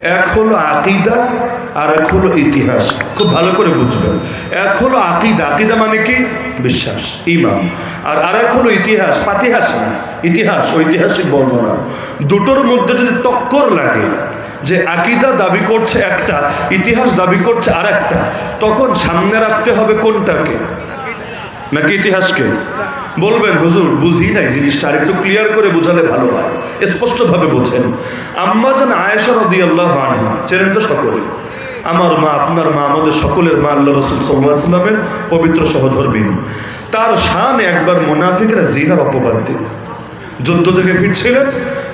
এক হলো আকিদা আর এক হলো ইতিহাস। খুব ভালো করে বুঝবেন। এক হলো আকিদা। আকিদা মানে কি? বিশ্বাস ইমাম আর আর এক হলো ইতিহাস। পাতিহাস ইতিহাস, ঐতিহাসিক বর্ণনা। দুটোর মধ্যে যদি তক্কর লাগে যে আকিদা দাবি করছে একটা, ইতিহাস দাবি করছে আর একটা তখন সামনে রাখতে হবে কোনটাকে? নাকি ইতিহাসকে? বলবেন, হুজুর, বুঝি নাই জিনিসটা আরেকটু ক্লিয়ার করে বোঝালে ভালো হয়। স্পষ্টভাবে বোঝেন। আম্মা যেন আয়েশা রদি আল্লাহ চেনেন তো সকলে? আমার মা, আপনার মা, আমাদের সকলের মা আল্লাহ রসুল সাল্লাহামের পবিত্র সহধর্মী তার শান একবার মোনাফিকরা জিনার অপবাদ দিল। যুদ্ধ থেকে ফিরছিলেন,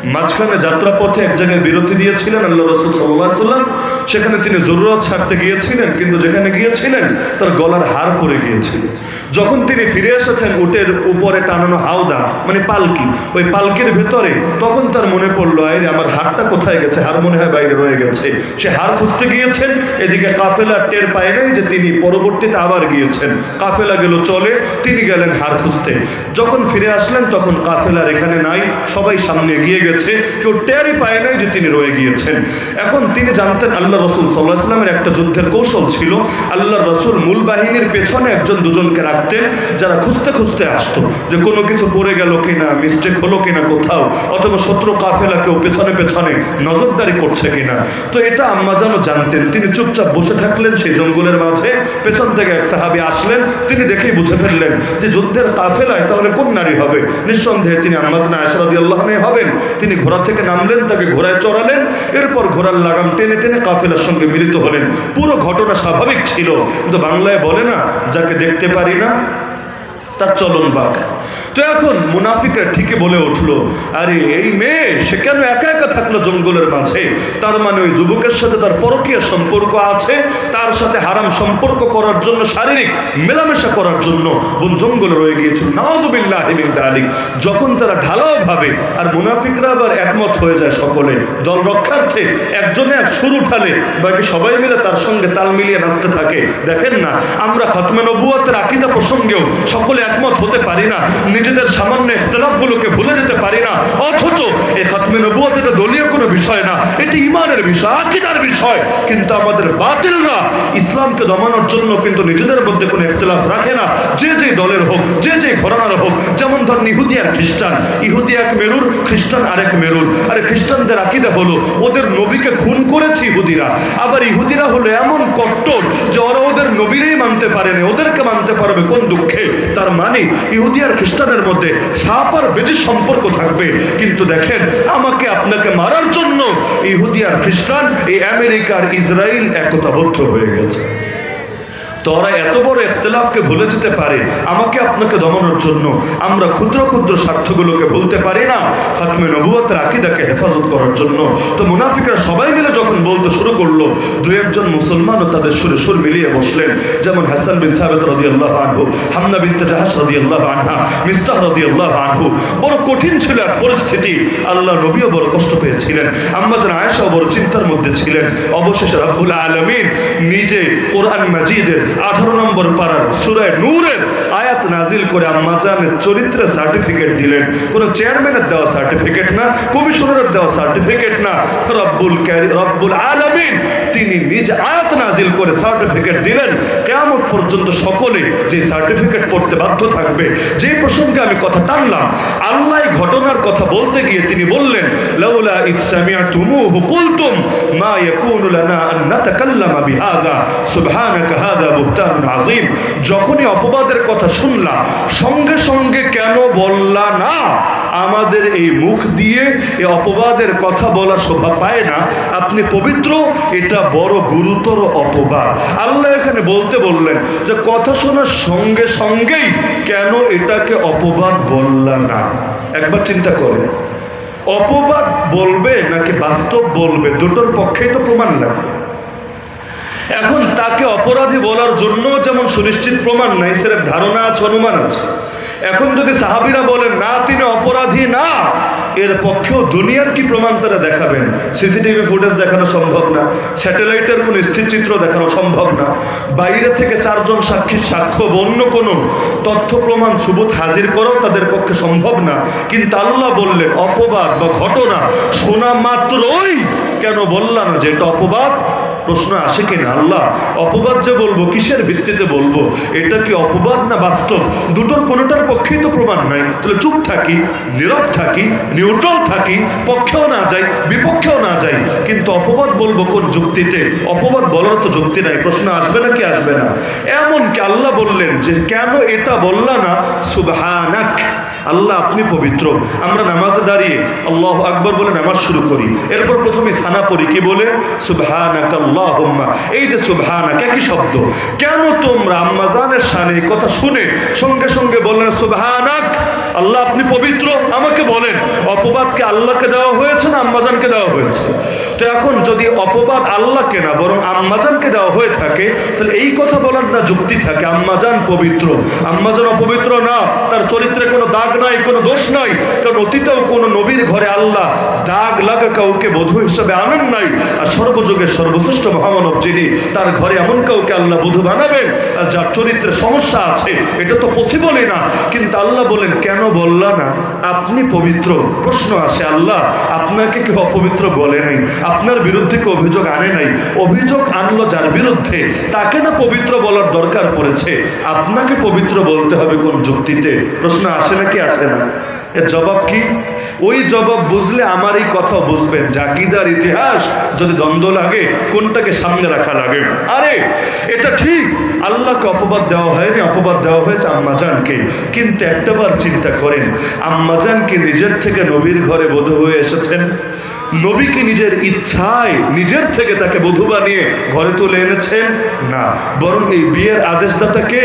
মাঝখানে যাত্রাপথে এক জায়গায় বিরতি দিয়েছিলেন আল্লাহ রসুল সাল্লাম সেখানে তিনি জরুরত ছাড়তে গিয়েছিলেন, কিন্তু যেখানে গিয়েছিলেন, তার গলার হার পড়ে গিয়েছিল। যখন তিনি ফিরে এসেছেন, উটের উপরে টানানো হাওদা মানে পালকি, ওই পালকির ভেতরে, তখন তার মনে পড়ল আরে আমার হারটা কোথায় গেছে? হার মনে হয় বাইরে রয়ে গেছে। সে হার খুঁজতে গিয়েছেন, এদিকে কাফেলা টের পায় নাই যে তিনি পরবর্তীতে আবার গিয়েছেন। কাফেলা গেল, চলে। তিনি গেলেন হার খুঁজতে। যখন ফিরে আসলেন, তখন কাফেলার এখানে নাই, সবাই সামনে এগিয়ে গেছে, কেউ টেরই পায় নাই যে তিনি রয়ে গিয়েছেন। এখন তিনি জানতেন আল্লাহ রসুল সাল্লাহ ইসলামের একটা যুদ্ধের কৌশল ছিল, আল্লাহ রসুল মূল বাহিনীর পেছনে একজন দুজনকে রাখতেন, যারা খুঁজতে খুঁজতে আসতো যে কোনো কিছু পড়ে গেল কিনা মিস্টেক হলো কিনা কোথাও, অথবা শত্রু কাফেলা কেউ পেছনে পেছনে নজরদারি করছে কিনা। তো এটা আম্মা যেন জানতেন, তিনি চুপচাপ বসে থাকলেন সেই জঙ্গলের মাঝে, পেছন থেকে এক সাহাবি আসলেন, তিনি দেখেই বুঝে ফেললেন যে যুদ্ধের কাফেলায় তাহলে কোন নারী হবে? নিঃসন্দেহে তিনি আম্মাজনা আশরাদি আল্লাহমে হবেন তিনি ঘোড়া থেকে নামলেন, তাকে ঘোড়ায় চড়ালেন, এরপর ঘোড়ার লাগাম টেনে টেনে কাফেলার সঙ্গে মিলিত হলেন। পুরো ঘটনা স্বাভাবিক ছিল, কিন্তু বাংলায় বলে না, যাকে দেখতে পারি না তার চলন বাঁকা তো এখন মুনাফিকরা ঠিকই বলে উঠল, আরে, এই মেয়ে, সে কেন একা একা থাকল জঙ্গলের মাঝে? তার মানে ওই যুবকের সাথে তার পরকীয় সম্পর্ক আছে, তার সাথে হারাম সম্পর্ক করার জন্য, শারীরিক মেলামেশা করার জন্য বোন জঙ্গলে রয়ে গিয়েছিল। নাওদুবিল্লাহ আলিক যখন তারা ঢালাও ভাবে, আর মুনাফিকরা আবার একমত হয়ে যায় সকলে, দল রক্ষার্থে একজনে এক সুর উঠালে, বাকি সবাই মিলে তার সঙ্গে তাল মিলিয়ে নাচতে থাকে। দেখেন না, আমরা খাতমে নবুয়াতের আকিদা প্রসঙ্গেও সকলে একমত হতে পারি না। নিজেদের সামান্য ইখতলাফগুলোকে ভুলে যেতে পারি না। অথচ খাতমে নবুয়াত এটা দলীয় কোনো বিষয় না। এটি ইমানের বিষয়, আকিদার বিষয়। কিন্তু আমাদের বাতিলরা ইসলামকে দমানোর জন্য কিন্তু নিজেদের মধ্যে কোনো ইখতলাফ রাখে না। যে যে দলের হোক, যে যে ঘরানার হোক, যেমন ধর ইহুদি আর খ্রিস্টান। ইহুদি এক মেরুর, খ্রিস্টান আরেক মেরুর। আরে খ্রিস্টানদের আকিদা হলো, ওদের নবীকে খুন করেছে ইহুদিরা। আবার ইহুদিরা হলো এমন কট্টর যে ওরা ওদের নবীরেই মানতে পারেনি ওদেরকে মানতে পারবে কোন দুঃখে? তার মানে ইহুদি আর খ্রিস্টানের মধ্যে সাপ আর বেজির সম্পর্ক থাকবে। কিন্তু দেখেন আমাকে আপনাকে মারার জন্য ইহুদি আর খ্রিস্টান এই আমেরিকার ইসরায়েল একতাবদ্ধ হয়ে গেছে। তো ওরা এত বড় ইখতলাফকে ভুলে যেতে পারে, আমাকে আপনাকে দমানোর জন্য আমরা ক্ষুদ্র ক্ষুদ্র স্বার্থগুলোকে ভুলতে পারি না, খাতমে নবুয়তের আকিদাকে হেফাজত করার জন্য। তো মুনাফিকরা সবাই মিলে যখন বলতে শুরু করল দু একজন মুসলমানও তাদের সুরে সুর মিলিয়ে বসলেন। যেমন হাসান বিন সাবেত রদি আল্লাহ আনহু, হামনা বিন তেজাহাস রদি আল্লাহ আনহা, মিস্তাহ রদি আল্লাহ আনহু। বড় কঠিন ছিল এক পরিস্থিতি। আল্লাহ নবীও বড় কষ্ট পেয়েছিলেন। আম্মাজান আয়েশাও বড় চিন্তার মধ্যে ছিলেন। অবশেষে রব্বুল আলমিন নিজে কোরআন মাজিদের আঠারো নম্বর পাড়ার সুরায় নূরের আয়াত নাজিল করে আম্মাজানের চরিত্রের সার্টিফিকেট দিলেন। কোনো চেয়ারম্যানের দেওয়া সার্টিফিকেট না কমিশনারের দেওয়া সার্টিফিকেট না। রব্বুল ক্যারি রব্বুল আলমিন তিনি নিজ আয়াত নাজিল করে সার্টিফিকেট দিলেন। কেমন পর্যন্ত সকলে যে সার্টিফিকেট পড়তে বাধ্য থাকবে, যে প্রসঙ্গে আমি কথা টানলাম, আল্লাহ ঘটনার কথা বলতে গিয়ে তিনি বললেন, লাউলা ইসসামিআতুমুহু কুলতুম, মা ইয়াকুনু লানা আন নাতাকাল্লামা বিহাযা সুবহানাকা হাযা বুহতানুন আযীম। যখনই অপবাদের কথা শুনলা সঙ্গে সঙ্গে কেন বললা না? আমাদের এই মুখ দিয়ে এই অপবাদের কথা বলা শোভা পায় না। আপনি পবিত্র, এটা বড় গুরুতর অপবাদ। আল্লাহ এখানে বলতে বললেন যে, কথা শোনার সঙ্গে সঙ্গেই কেন এটাকে অপবাদ বললা না? একবার চিন্তা করে অপবাদ বলবে নাকি বাস্তব বলবে? দুটোর পক্ষেই তো প্রমাণ লাগবে। এখন তাকে অপরাধী বলার জন্য যেমন সুনিশ্চিত প্রমাণ নাই সেরকম ধারণা আছে, অনুমান আছে। এখন যদি সাহাবিরা বলেন, না, তিনি অপরাধী না, এর পক্ষেও দুনিয়ার কি প্রমাণ তারা দেখাবেন? সিসিটিভি ফুটেজ দেখানো সম্ভব না, স্যাটেলাইটের কোনো স্থিরচিত্র দেখানো সম্ভব না। বাইরে থেকে চারজন সাক্ষীর সাক্ষ্য অন্য কোনো তথ্য প্রমাণ সুবুত হাজির করাও তাদের পক্ষে সম্ভব না। কিন্তু আল্লাহ বললেন, অপবাদ বা ঘটনা শোনা মাত্রই কেন বললাম যে এটা অপবাদ? প্রশ্ন আসে কিনা? আল্লাহ, অপবাদ যে বলব, কিসের ভিত্তিতে বলব? এটা কি অপবাদ না বাস্তব? দুটোর কোনোটার পক্ষেই তো প্রমাণ নাই তাহলে চুপ থাকি, নীরব থাকি নিউট্রাল থাকি, পক্ষেও না যাই, বিপক্ষেও না যাই। কিন্তু অপবাদ বলব কোন যুক্তিতে? অপবাদ বলার তো যুক্তি নাই। প্রশ্ন আসবে না কি আসবে না? এমনকি আল্লাহ বললেন যে, কেন এটা বললা না? সুবহানাক। আল্লাহ আপনি পবিত্র। আমরা নামাজে দাঁড়িয়ে আল্লাহ আকবর বলে নামাজ শুরু করি। এরপর প্রথমে সানা পড়ি। কি বলে? সুবহানাক আল্লাহুম্মা, এই যে সুবহানাক, একই শব্দ। কেন তোমরা আম্মাজানের এই কথা শুনে সঙ্গে সঙ্গে বললেন সুবহানাক? আল্লাহ আপনি পবিত্র, আমাকে বলেন, অপবাদকে আল্লাহকে দেওয়া হয়েছে না আম্মাজানকে দেওয়া হয়েছে? তো এখন যদি অপবাদ আল্লাহকে না, বরং আম্মাজানকে দেওয়া হয়ে থাকে, তাহলে এই কথা বলার না যুক্তি থাকে, আম্মাজান পবিত্র। আম্মাজান অপবিত্র না, তার চরিত্রে কোনো দাগ নাই, কোনো দোষ নাই, কারণ অতীতেও কোনো নবীর ঘরে আল্লাহ দাগ লাগা কাউকে বধূ হিসেবে আনেন নাই, আর সর্বযুগের সর্বশ্রেষ্ঠ মহামানব যিনি, তার ঘরে এমন কাউকে আল্লাহ বধূ বানাবেন, আর যার চরিত্রে সমস্যা আছে, এটা তো পসিবলই না। কিন্তু আল্লাহ বলেন, কেন বললা না? আপনি পবিত্র। প্রশ্ন আসে, আল্লাহ, আপনাকে কেউ অপবিত্র বলে নাই। আপনার বিরুদ্ধে কেউ অভিযোগ আনে নাই। অভিযোগ আনলো যার বিরুদ্ধে। তাকে না পবিত্র বলার দরকার পড়েছে। আপনাকে পবিত্র বলতে হবে কোন যুক্তিতে? প্রশ্ন আসে নাকি আসে না? এর জবাব কি? ওই জবাব বুঝলে আমার এই কথা বুঝবেন। জাকিদার ইতিহাস, যদি দ্বন্দ্ব লাগে, কোনটাকে সামনে রাখা লাগে? আরে, এটা ঠিক। আল্লাহকে অপবাদ দেওয়া হয়নি, অপবাদ দেওয়া হয়েছে আম্মাজানকে কিন্তু একটাবার চিন্তা করেন আম্মাজানকে নিজের থেকে নবীর ঘরে বধূ হয়ে এসেছেন? নবীকে নিজের ইচ্ছায় নিজের থেকে তাকে বধূ বানিয়ে ঘরে তুলে এনেছেন? না। বরং এই বিয়ের আদেশদাতা কে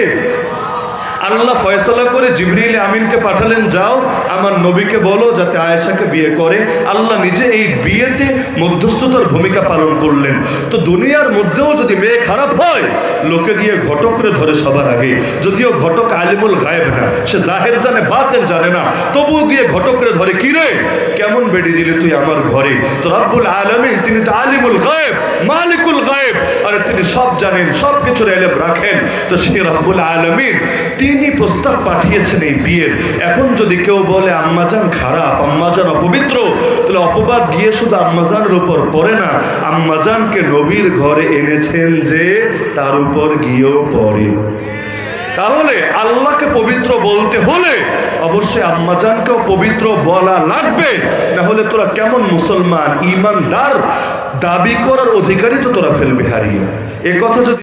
আল্লাহ ফয়সলা করে জিবরিল আমিনকে পাঠালেন, যাও, আমার নবীকে বলো যাতে আয়েশাকে বিয়ে করে। আল্লাহ নিজে এই বিয়েতে মধ্যস্থতার ভূমিকা পালন করলেন। তো দুনিয়ার মধ্যেও যদি মেয়ে খারাপ হয়, লোকে গিয়ে ঘটকরে ধরে সবার আগে। যদিও ঘটক আলিমুল গায়েব না, সে জাহের জানে, বাতেন জানে না, তবুও গিয়ে ঘটকরে ধরে কি রে? কেমন বেড়ে দিলি তুই আমার ঘরে? তো রব্বুল আলমিন, তিনি তো আলিমুল গায়েব, মালিকুল গায়েব, আরে তিনি সব জানেন সব কিছুর এলেম রাখেন। তো সে রব্বুল আলমিন তিনি প্রস্তাব পাঠিয়েছেন এই বিয়ের। এখন যদি কেউ বলে আম্মাজান খারাপ আম্মাজান অপবিত্র, তাহলে অপবাদ গিয়ে শুধু আম্মাজানের উপর পড়ে না। আম্মাজানকে নবীর ঘরে এনেছেন যে তার উপর গিয়েও পড়ে। তাহলে আল্লাহকে পবিত্র বলতে হলে অবশ্যই আম্মাজানকেও পবিত্র বলা লাগবে। না হলে তোরা কেমন মুসলমান, ইমানদার, দাবি করার অধিকারই তো তোরা ফেলবে হারিয়ে। এ কথা যদি